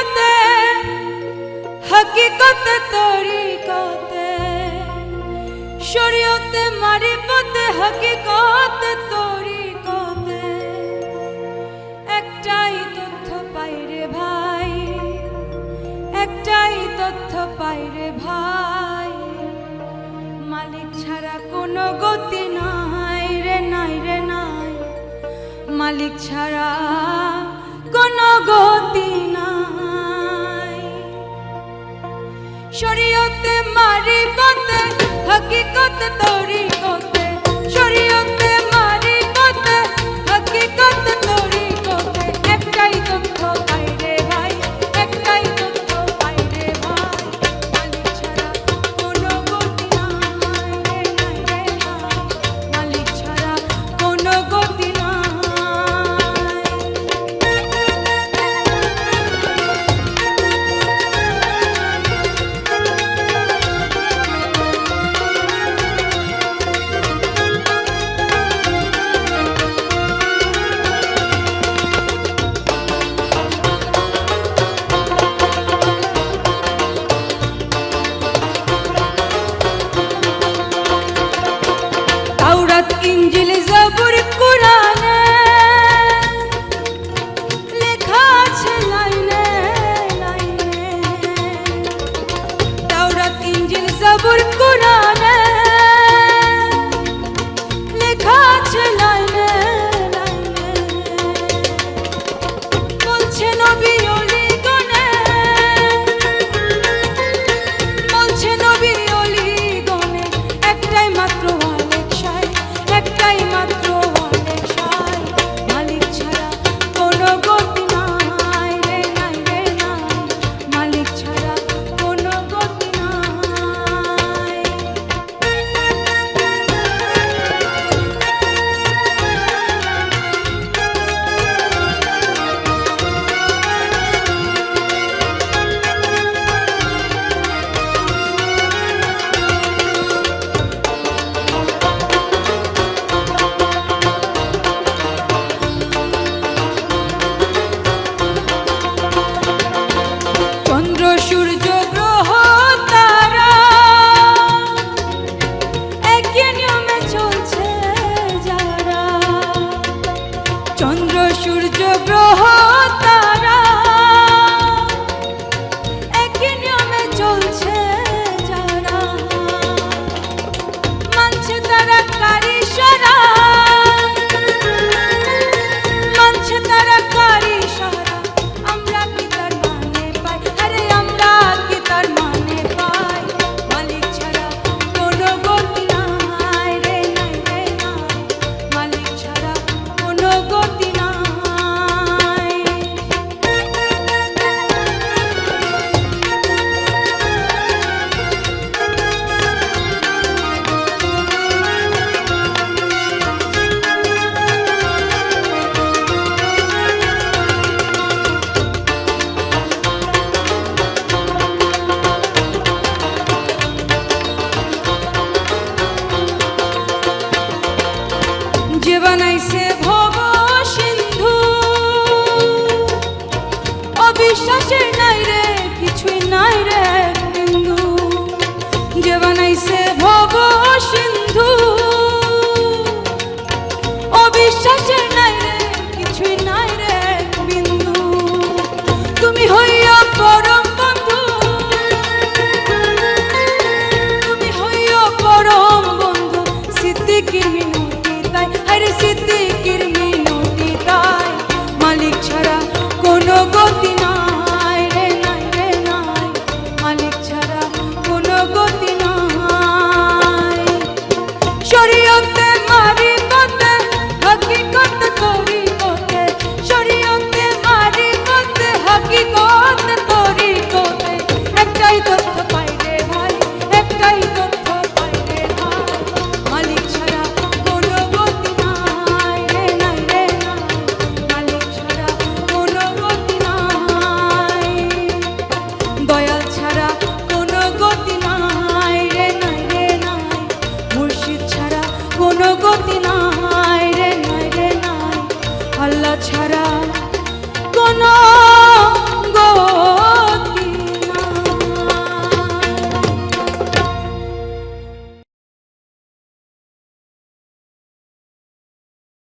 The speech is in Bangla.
কতে হকিকত তরি কতে শরীয়তে মারিফত হকিকত তরি কতে একটাই তথ্য পাই রে ভাই, একটাই তথ্য পাই রে ভাই। মালিক ছাড়া কোনো গতি নাই রে নাই রে, নাই। মালিক ছাড়া কোনো গতি শরীয়তে মারিকতে হকিকত তরিকতে শরীয়ত Eva.